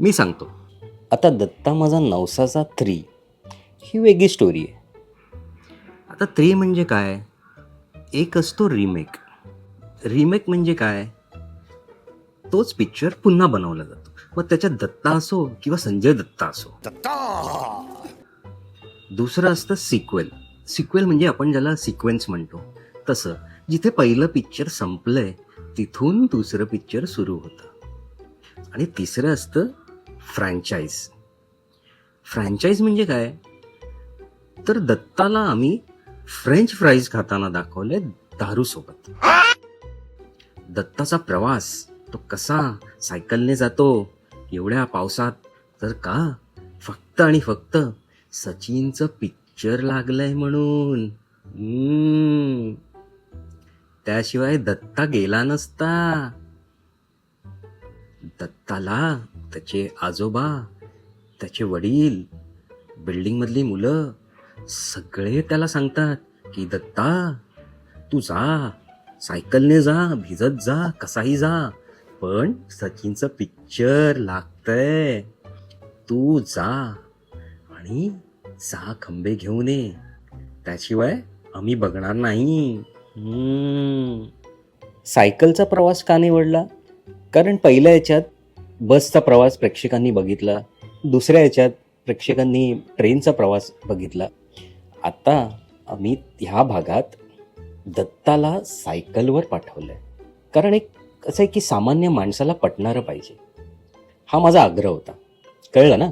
मी सांगतो. आता दत्ता माझा नवसाचा थ्री ही वेगळी स्टोरी आहे. आता थ्री म्हणजे काय? एक असतो रिमेक रिमेक म्हणजे काय? तोच पिक्चर पुन्हा बनवला जातो. मग त्याच्यात दत्ता असो किंवा संजय दत्ता असो. दुसरं असतं सिक्वेल सिक्वेल म्हणजे आपण ज्याला सिक्वेन्स म्हणतो. तसं जिथे पहिलं पिक्चर संपलंय तिथून दुसरं पिक्चर सुरू होतं. आणि तिसरं असतं फ्रँचाईज. फ्रँचाईज म्हणजे काय? तर दत्ताला आम्ही फ्रेंच फ्राईज खाताना दाखवले दारूसोबत. दत्ताचा प्रवास तो कसा सायकलने जातो एवढ्या पावसात तर का? फक्त आणि फक्त सचिनचं पिक्चर लागलंय म्हणून. हम्म. त्याशिवाय दत्ता गेला नसता. दत्ताला त्याचे आजोबा त्याचे वडील बिल्डिंगमधली मुलं सगळे त्याला सांगतात की दत्ता तू जा सायकलने जा भिजत जा कसाही जा पण सचिनचं पिक्चर लागतंय. तू जा आणि सहा खंबे घेऊन ये. त्याशिवाय आम्ही बघणार नाही. सायकलचा प्रवास का निवडला? कारण पहिल्या याच्यात बसचा प्रवास प्रेक्षकांनी बघितला दुसऱ्या याच्यात प्रेक्षकांनी ट्रेनचा प्रवास बघितला. आता आम्ही ह्या भागात दत्ताला सायकलवर पाठवलंय. कारण एक कसं आहे की सामान्य माणसाला पटणारं पाहिजे. हा माझा आग्रह होता. कळलं ना?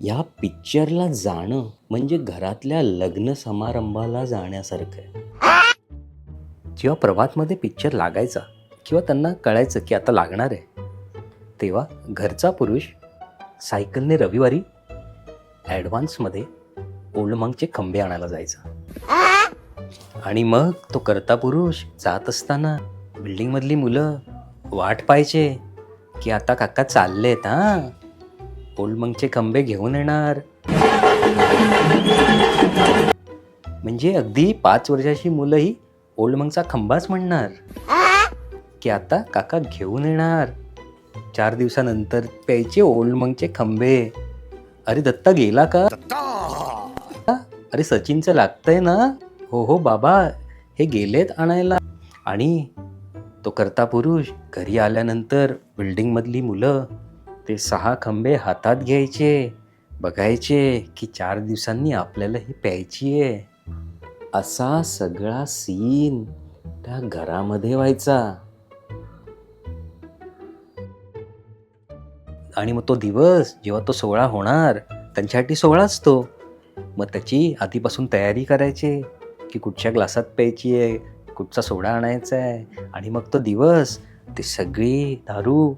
या पिक्चरला जाणं म्हणजे घरातल्या लग्न समारंभाला जाण्यासारखं आहे. जेव्हा प्रभातमध्ये पिक्चर लागायचा किंवा त्यांना कळायचं की आता लागणार आहे तेव्हा घरचा पुरुष सायकलने रविवारी ॲडव्हान्समध्ये ओल्ड मंगचे खंबे आणायला जायचा. आणि मग तो करता पुरुष जात असताना बिल्डिंगमधली मुलं वाट पाहायचे की आता काका चाललेत हा? ओल्डमंगचे खंबे घेऊन येणार. म्हणजे अगदी पाच वर्षाची मुलंही ओल्ड मंगचा खंबाच म्हणणार की आता काका घेऊन येणार. चार दिवसानंतर प्यायचे ओल्ड मंगचे खंबे. अरे दत्ता गेला का? अरे सचिनचं लागतंय ना? हो हो बाबा. हे गेलेत आणायला. आणि तो करता पुरुष घरी आल्यानंतर बिल्डिंगमधली मुलं ते सहा खंबे हातात घ्यायचे. बघायचे की चार दिवसांनी आपल्याला ही प्यायची आहे असा सगळा सीन त्या घरामध्ये व्हायचा. आणि मग तो दिवस जेव्हा तो सोहळा होणार त्यांच्यासाठी सोहळाच तो मग त्याची आधीपासून तयारी करायची की कुठच्या ग्लासात प्यायची आहे कुठचा सोडा आणायचा आहे आणि मग तो दिवस ते सगळी दारू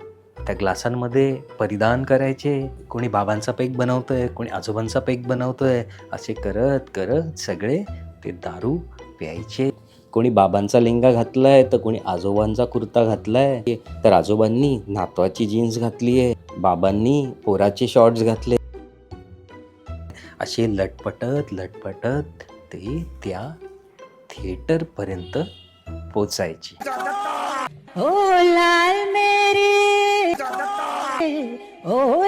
त्या ग्लासांमध्ये परिधान करायचे. कोणी बाबांचा पेक बनवतो आहे कोणी आजोबांचा पेक बनवतो आहे असे करत करत सगळे ते दारू प्यायचे. कोणी बाबांचा लेंगा घातलाय तर कोणी आजोबांचा कुर्ता घातलाय. तर आजोबांनी नातवाची जीन्स घातली आहे बाबांनी पोराचे शॉर्ट्स घातले. असे लटपटत लटपटत ते त्या थिएटर पर्यंत पोचायची. ओ लाल मेरी ओ